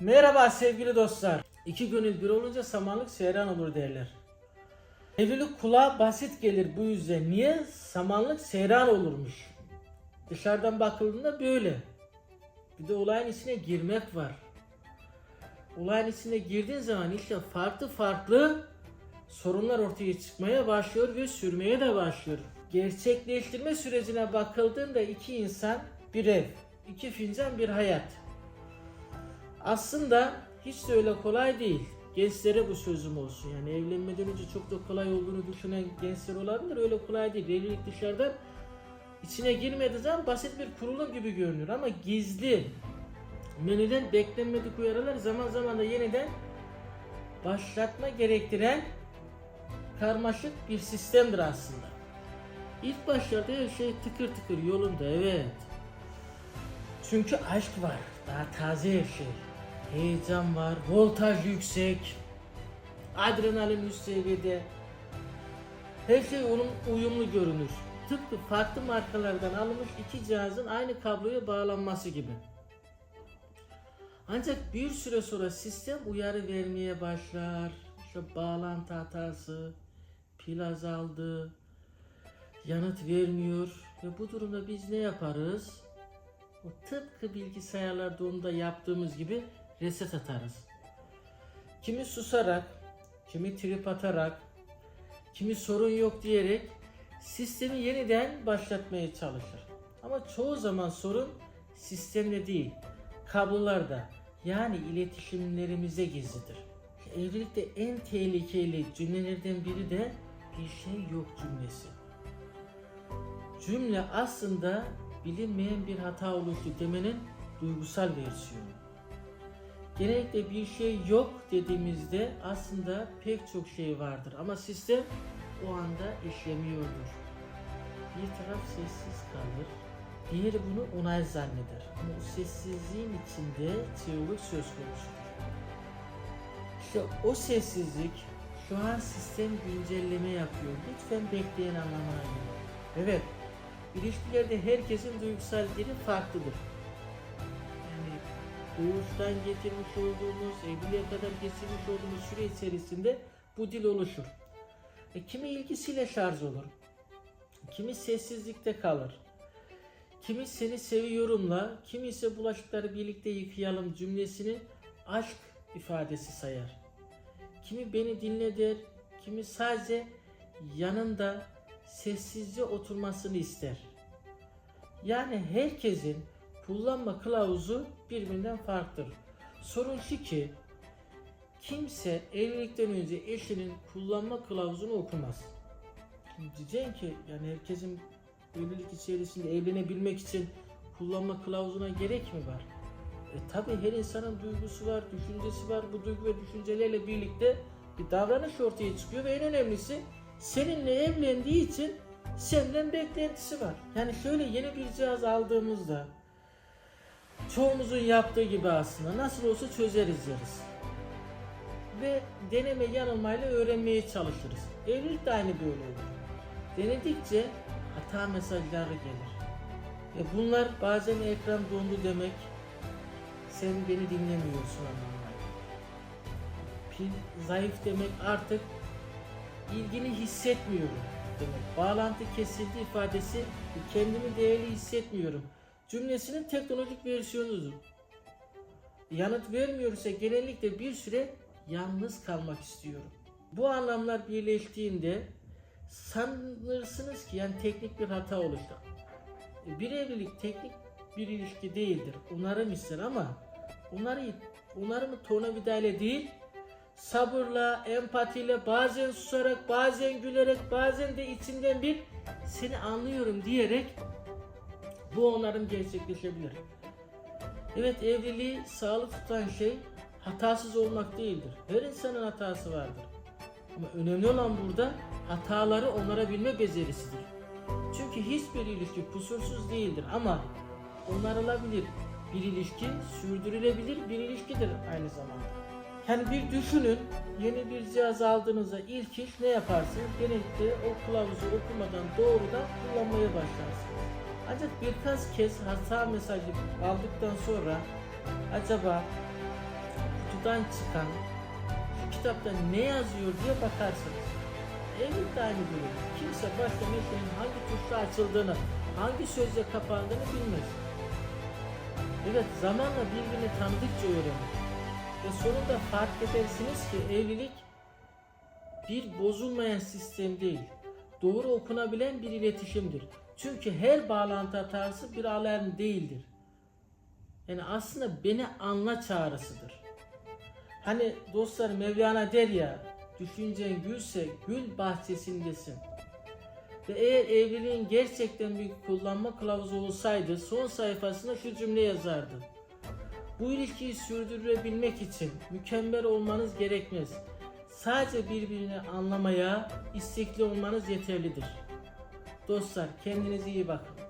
Merhaba sevgili dostlar. İki gönül bir olunca samanlık seyran olur derler. Evlilik kulağa basit gelir bu yüzden. Niye? Samanlık seyran olurmuş. Dışarıdan bakıldığında böyle. Bir de olayın içine girmek var. Olayın içine girdiğin zaman işte farklı farklı sorunlar ortaya çıkmaya başlıyor ve sürmeye de başlıyor. Gerçekleştirme sürecine bakıldığında iki insan bir ev, iki fincan bir hayat. Aslında hiç de öyle kolay değil. Gençlere bu sözüm olsun. Yani evlenmeden önce çok da kolay olduğunu düşünen gençler olabilir. Öyle kolay değil. Evlilik dışarıdan içine girmediği zaman basit bir kurulum gibi görünür ama gizli menüden beklenmedik uyarılar zaman zaman da yeniden başlatma gerektiren karmaşık bir sistemdir aslında. İlk başlarda her şey tıkır tıkır yolunda evet. Çünkü aşk var. Daha taze her şey. Heyecan var. Voltaj yüksek. Adrenalin üst seviyede. Her şey onun uyumlu görünür. Tıpkı farklı markalardan alınmış iki cihazın aynı kabloya bağlanması gibi. Ancak bir süre sonra sistem uyarı vermeye başlar. İşte bağlantı hatası, pil azaldı, yanıt vermiyor. Ve bu durumda biz ne yaparız? O tıpkı bilgisayarlarda onu da yaptığımız gibi reset atarız. Kimi susarak, kimi trip atarak, kimi sorun yok diyerek sistemi yeniden başlatmaya çalışır. Ama çoğu zaman sorun sistemde değil, kablolarda yani iletişimlerimize gizlidir. Evlilikte en tehlikeli cümlelerden biri de bir şey yok cümlesi. Cümle aslında bilinmeyen bir hata oluştu demenin duygusal versiyonu. Genellikle bir şey yok dediğimizde aslında pek çok şey vardır ama sistem o anda işlemiyordur. Bir taraf sessiz kalır, diğeri bunu onay zanneder. Ama o sessizliğin içinde çığlık söz konusudur. İşte o sessizlik şu an sistem güncelleme yapıyor. Lütfen bekleyen anlamına gelir. Evet, ilişkilerde herkesin duygusal dili farklıdır. Doğuştan getirmiş olduğumuz, evliliğe kadar getirmiş olduğumuz süre içerisinde bu dil oluşur. E, kimi ilgisiyle şarj olur, kimi sessizlikte kalır, kimi seni seviyorumla, kimi ise bulaşıkları birlikte yıkayalım cümlesini aşk ifadesi sayar. Kimi beni dinle der, kimi sadece yanında sessizce oturmasını ister. Yani herkesin kullanma kılavuzu birbirinden farklıdır. Sorun şu ki kimse evlilikten önce eşinin kullanma kılavuzunu okumaz. Diyeceksin ki yani herkesin evlilik içerisinde evlenebilmek için kullanma kılavuzuna gerek mi var? E tabi her insanın duygusu var, düşüncesi var. Bu duygu ve düşüncelerle birlikte bir davranış ortaya çıkıyor ve en önemlisi seninle evlendiği için senden beklentisi var. Yani şöyle yeni bir cihaz aldığımızda çoğumuzun yaptığı gibi aslında nasıl olsa çözeriz deriz. Ve deneme yanılmayla öğrenmeye çalışırız. Evlilik de aynı böyle olur. Denedikçe hata mesajları gelir. Ve bunlar bazen ekran dondu demek, sen beni dinlemiyorsun anlamına. Pil zayıf demek artık ilgini hissetmiyorum demek. Bağlantı kesildi ifadesi kendimi değerli hissetmiyorum. Cümlesinin teknolojik versiyonudur. Yanıt vermiyorsa genellikle bir süre yalnız kalmak istiyorum. Bu anlamlar birleştiğinde sanırsınız ki yani teknik bir hata oluştu. Bir evlilik teknik bir ilişki değildir. Onarım ister ama onarı, onarımı tornavida ile değil sabırla, empatiyle, bazen susarak, bazen gülerek, bazen de içinden bir seni anlıyorum diyerek bu onarım gerçekleşebilir. Evet evliliği sağlık tutan şey hatasız olmak değildir. Her insanın hatası vardır. Ama önemli olan burada hataları onarabilme becerisidir. Çünkü hiçbir ilişki kusursuz değildir ama onarılabilir bir ilişki sürdürülebilir bir ilişkidir aynı zamanda. Yani bir düşünün yeni bir cihaz aldığınızda ilk iş ne yaparsınız? Genellikle o kılavuzu okumadan doğrudan kullanmaya başlarsınız. Ancak birkaç kez hata mesajı aldıktan sonra acaba kutudan çıkan şu kitapta ne yazıyor diye bakarsınız. Evlilik de aynı. Kimse başta meselenin hangi tuşla açıldığını, hangi sözle kapandığını bilmez. Evet zamanla birbirini tanıdıkça öğrenir. Ve sonunda fark edersiniz ki evlilik bir bozulmayan sistem değil. Doğru okunabilen bir iletişimdir. Çünkü her bağlantı hatası bir alarm değildir. Yani aslında beni anla çağrısıdır. Hani dostlar Mevlana der ya, düşüncen gülse gül bahçesindesin. Ve eğer evliliğin gerçekten bir kullanma kılavuzu olsaydı son sayfasına şu cümle yazardı. Bu ilişkiyi sürdürebilmek için mükemmel olmanız gerekmez. Sadece birbirini anlamaya istekli olmanız yeterlidir. Dostlar kendinize iyi bakın.